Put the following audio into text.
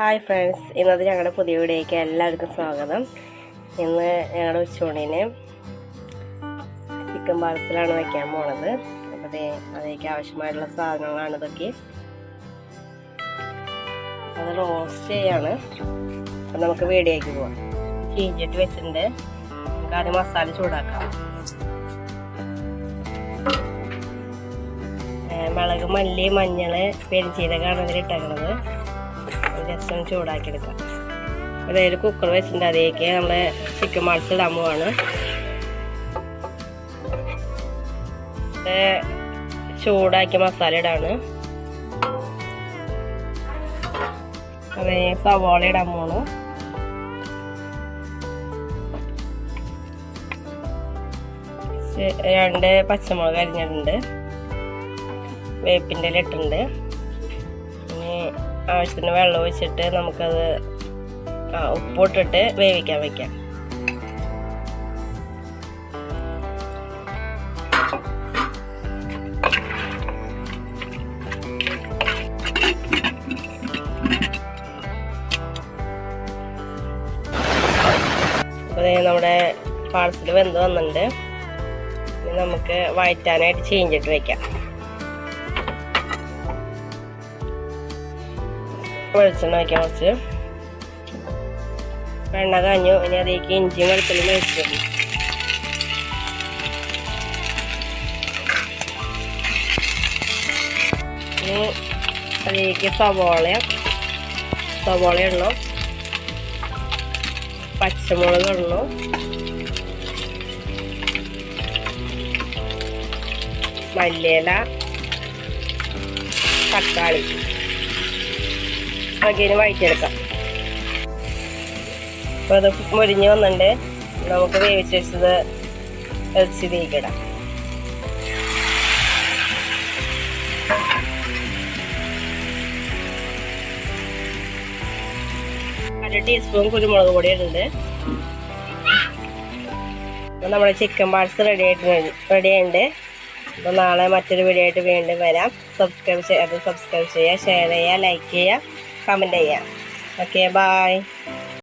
Hi friends ഇന്നത്തെ ഞങ്ങളുടെ പുതിയ വീഡിയോയ്ക്ക് എല്ലാവർക്കും സ്വാഗതം. ഇന്ന് ഞങ്ങളുടെ ഉച്ചയൂണിന് ചിക്കൻ പാർസലാണ് വയ്ക്കാൻ പോണത്. അപ്പോൾ അതിലേക്ക് ആവശ്യമായിട്ടുള്ള സാധനങ്ങളാണ് ഇതൊക്കെ. അത് റോസ്റ്റ് ചെയ്യാണ്. അപ്പം നമുക്ക് വീഡിയോയ്ക്ക് പോവാം. ചീഞ്ചിട്ട് വെച്ചിട്ടുണ്ട്. നമുക്ക് ആദ്യം മസാല ചൂടാക്കാം. മുളക് മല്ലി മഞ്ഞൾ പെരിഞ്ചീരകമാണ് ജസ്റ്റ് ഒന്ന് ചൂടാക്കിയെടുക്കാം അതായത് കുക്കർ വെച്ചിട്ടുണ്ട് അതിലേക്ക് നമ്മൾ ചിക്കൻ മാൾസ് ഇടാൻ പോവാണ്. ചൂടാക്കിയ മസാല ഇടാണ്. അതേ സവാള ഇടാൻ പോണു രണ്ട് പച്ചമുളക് അരിഞ്ഞിട്ടുണ്ട്. വേപ്പിന്റെ ഇല ആവശ്യത്തിന് വെള്ളം ഒഴിച്ചിട്ട് നമുക്കത് ഉപ്പോട്ടിട്ട് വേവിക്കാൻ വെക്കാം. നമ്മുടെ പാർസൽ വെന്ത് വന്നിട്ടുണ്ട്. നമുക്ക് വഴറ്റാനായിട്ട് ചീഞ്ചിട്ട് വെക്കാം. വെളിച്ചെണ്ണ വയ്ക്കാൻ കുറച്ച് വെണ്ണ കാഞ്ഞു ഇനി അതിലേക്ക് ഇഞ്ചിയും വെളുത്തുള്ളി മേടിച്ചു ഇനി അതിലേക്ക് സവാള സവാള ഇടണം. പച്ചമുളക് ഇടണം. മല്ലിയില തക്കാളി. അകേന് വഴറ്റിയെടുക്കാം. അപ്പോൾ അത് മുരിഞ്ഞ് വന്നിട്ടുണ്ട് നമുക്ക് വേവിച്ച് വെച്ചത് ഇറച്ചിലേക്ക് ഇടാം. അര ടീസ്പൂൺ കുരുമുളക് പൊടി ഇടുന്നുണ്ട്. നമ്മുടെ ചിക്കൻ പാർട്സ് റെഡി ആയിട്ട് റെഡി ആയിട്ടുണ്ട്. അപ്പോൾ നാളെ മറ്റൊരു വീഡിയോ ആയിട്ട് വീണ്ടും വരാം. സബ്സ്ക്രൈബ് ചെയ്യാതെ സബ്സ്ക്രൈബ് ചെയ്യുക ഷെയർ ചെയ്യുക ലൈക്ക് ചെയ്യുക. ข้าวมันแดงโอเคบาย